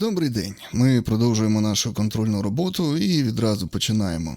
Добрий день. Ми продовжуємо нашу контрольну роботу і відразу починаємо.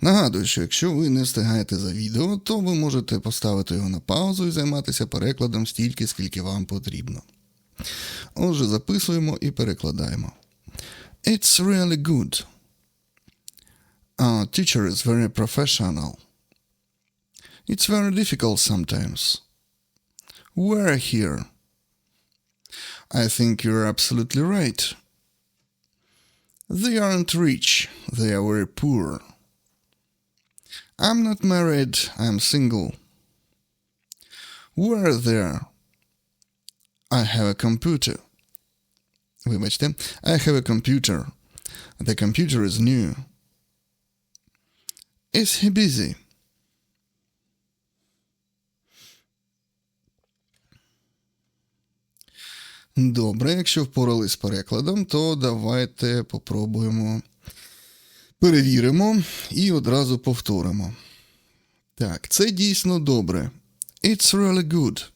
Нагадую, що якщо ви не встигаєте за відео, то ви можете поставити його на паузу і займатися перекладом стільки, скільки вам потрібно. Отже, записуємо і перекладаємо. It's really good. Our teacher is very professional. It's very difficult sometimes. We're here. I think you're absolutely right. They aren't rich, they are very poor. I'm not married, I'm single. Where there? I have a computer. Вибачте, I have a computer. The computer is new. Is he busy? Добре, якщо впорались з перекладом, то давайте попробуємо. Перевіримо і одразу повторимо. Так, це дійсно добре. It's really good.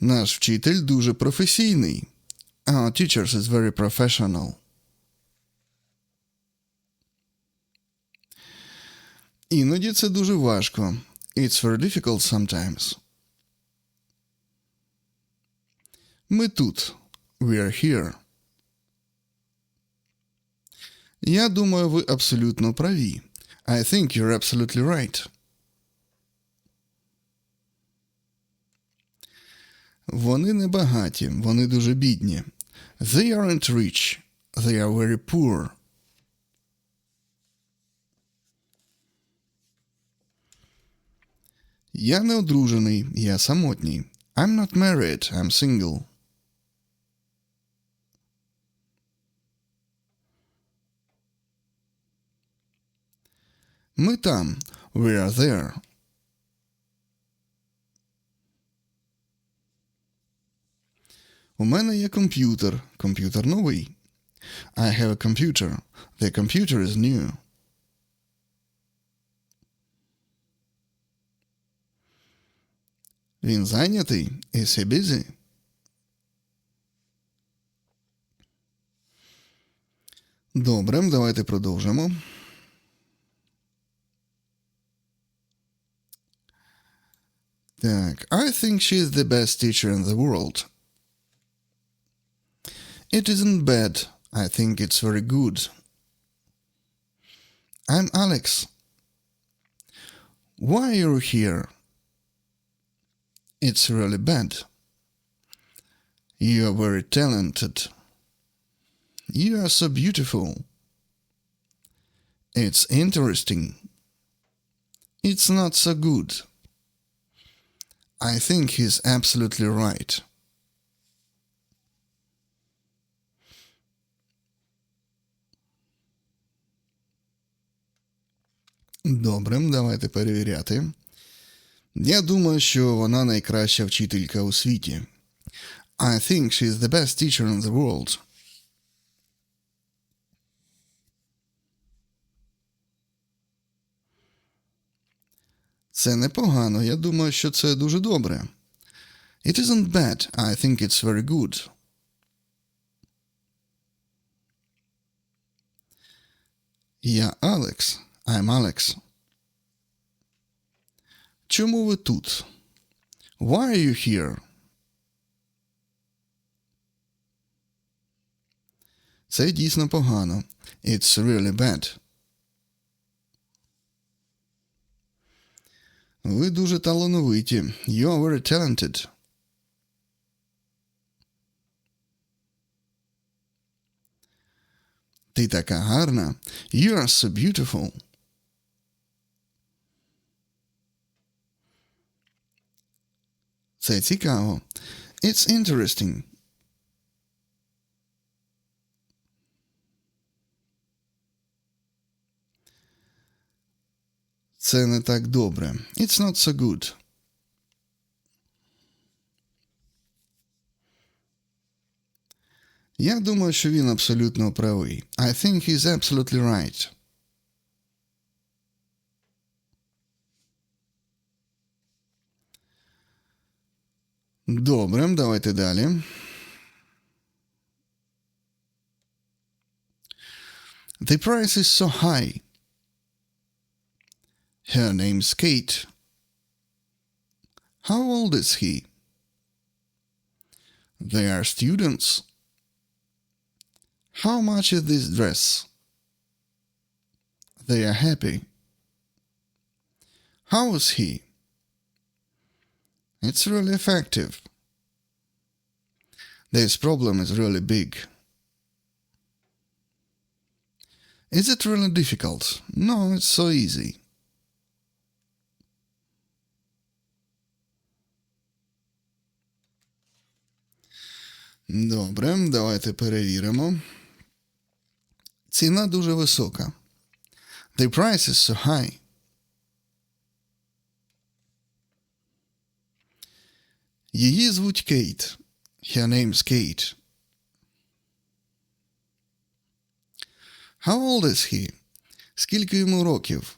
Наш вчитель дуже професійний. Our teacher is very professional. Іноді це дуже важко. It's very difficult sometimes. Ми тут. We are here. Я думаю, ви абсолютно праві. I think you're absolutely right. Вони не багаті, вони дуже бідні. They aren't rich. They are very poor. Я не одружений, я самотній. I'm not married, I'm single. Ми там. We are there. У мене є комп'ютер. Комп'ютер новий. I have a computer. The computer is new. Він зайнятий. Is he busy? Добре, давайте продовжимо. Так, I think she is the best teacher in the world. It isn't bad. I think it's very good. I'm Alex. Why are you here? It's really bad. You are very talented. You are so beautiful. It's interesting. It's not so good. I think he's absolutely right. Добре, давайте перевіряти. Я думаю, що вона найкраща вчителька у світі. I think she's the best teacher in the world. Це непогано. Я думаю, що це дуже добре. It isn't bad. I think it's very good. Я Алекс. I'm Alex. Чому ви тут? Why are you here? Це дійсно погано. It's really bad. Ви дуже талановиті. You are very talented. Ти така гарна. You are so beautiful. Це цікаво. It's interesting. Це не так добре. It's not so good. Я думаю, що він абсолютно правий. I think he's absolutely right. Добре, давайте далі. The price is so high. Her name's Kate. How old is he? They are students. How much is this dress? They are happy. How is he? It's really effective. This problem is really big. Is it really difficult? No, it's so easy. Добре, давайте перевіримо. Ціна дуже висока. The price is so high. Її звуть Кейт. Her name's Kate. How old is he? Скільки йому років?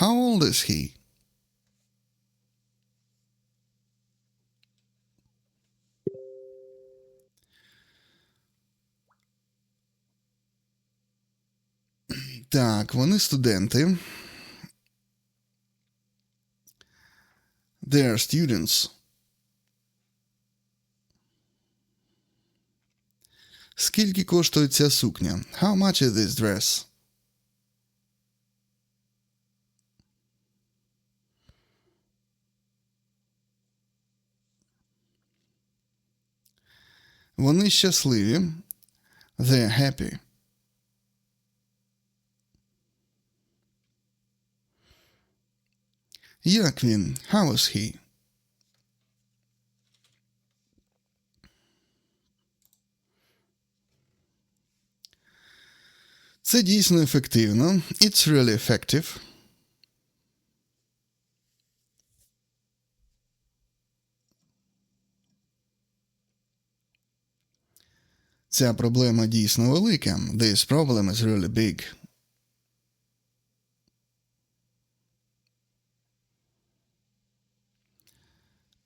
How old is he? Так, вони студенти. They are students. Скільки коштує ця сукня? How much is this dress? Вони щасливі. They are happy. Як він? How is he? Це дійсно ефективно. It's really effective. Ця проблема дійсно велика. This problem is really big.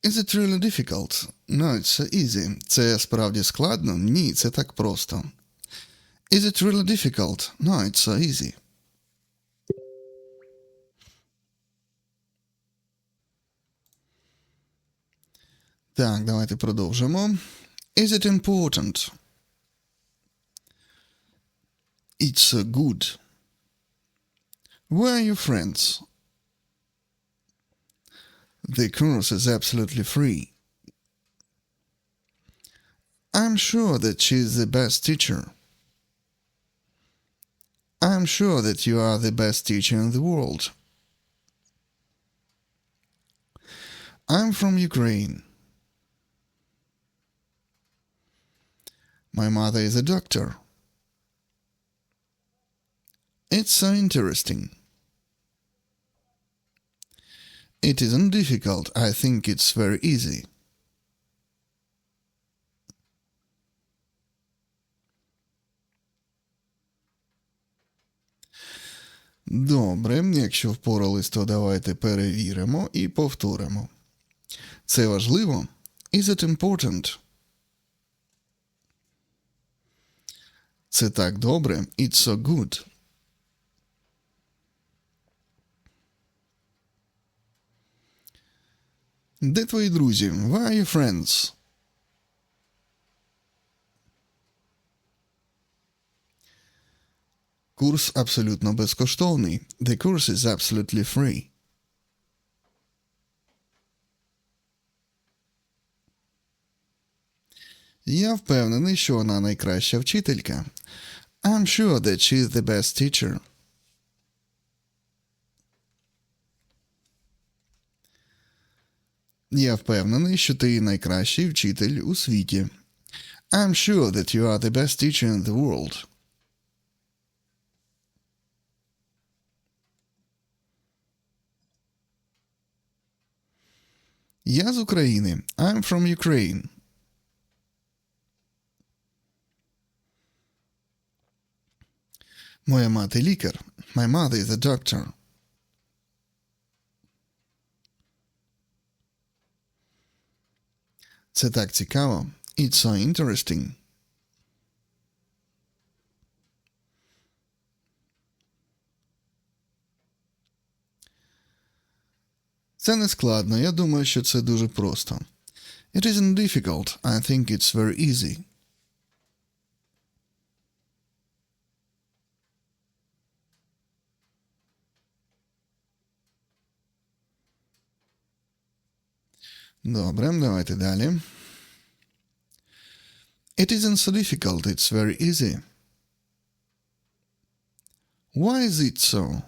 Is it really difficult? No, it's so easy. Це справді складно? Ні, це так просто. Is it really difficult? No, it's so easy. Так, давайте продовжимо. Is it important? It's so good. Where are your friends? The course is absolutely free. I'm sure that she's the best teacher. I'm sure that you are the best teacher in the world. I'm from Ukraine. My mother is a doctor. It's so interesting. It isn't difficult. I think it's very easy. Добре, якщо впорались, то давайте перевіримо і повторимо. Це важливо? Is it important? Це так добре. It's so good. Де твої друзі? Where are your friends? Курс абсолютно безкоштовний. The course is absolutely free. Я впевнений, що вона найкраща вчителька. I'm sure that she's the best teacher. Я впевнений, що ти найкращий вчитель у світі. I'm sure that you are the best teacher in the world. Я з України. I'm from Ukraine. Моя мати лікар. My mother is a doctor. Це так цікаво. It's so interesting. Це не складно. Я думаю, що це дуже просто. It isn't difficult. I think it's very easy. Добре, давайте далі. It isn't so difficult, it's very easy. Why is it so?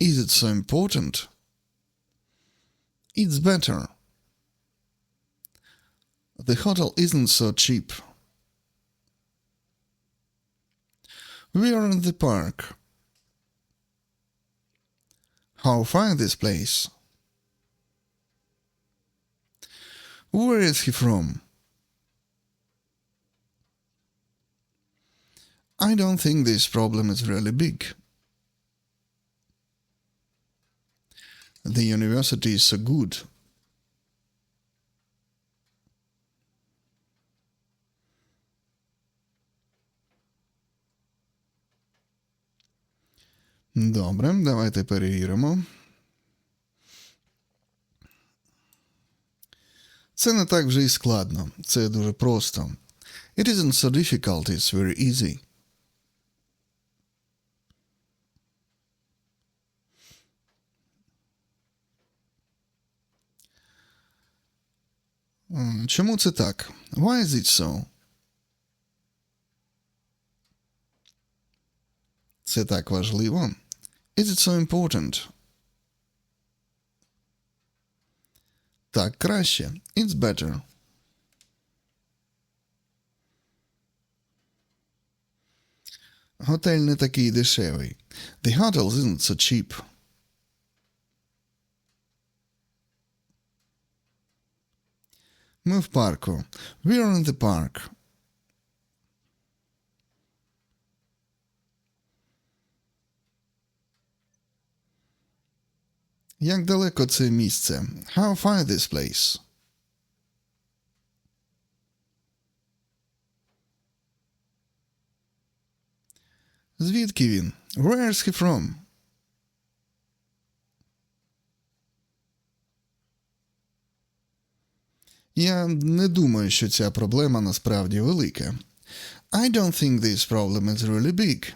Is it so important? It's better. The hotel isn't so cheap. We are in the park. How fine this place. Where is he from? I don't think this problem is really big. The university is so good. Добре, давайте перевіримо. Це не так вже і складно. Це дуже просто. It isn't so difficult, it's very easy. М, Чому це так? Why is it so? Це так важливо. Is it so important? Так краще. It's better. Готель не такий дешевий. The hotel isn't so cheap. Ми в парку. We're in the park. Як далеко це місце? How far this place? Звідки він? Where is he from? Я не думаю, що ця проблема насправді велика. I don't think this problem is really big.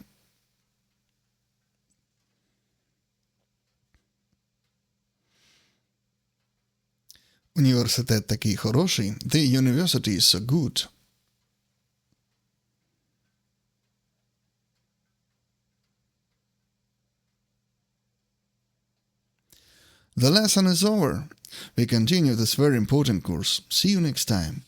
Університет такий хороший. The university is so good. The lesson is over. We continue this very important course. See you next time.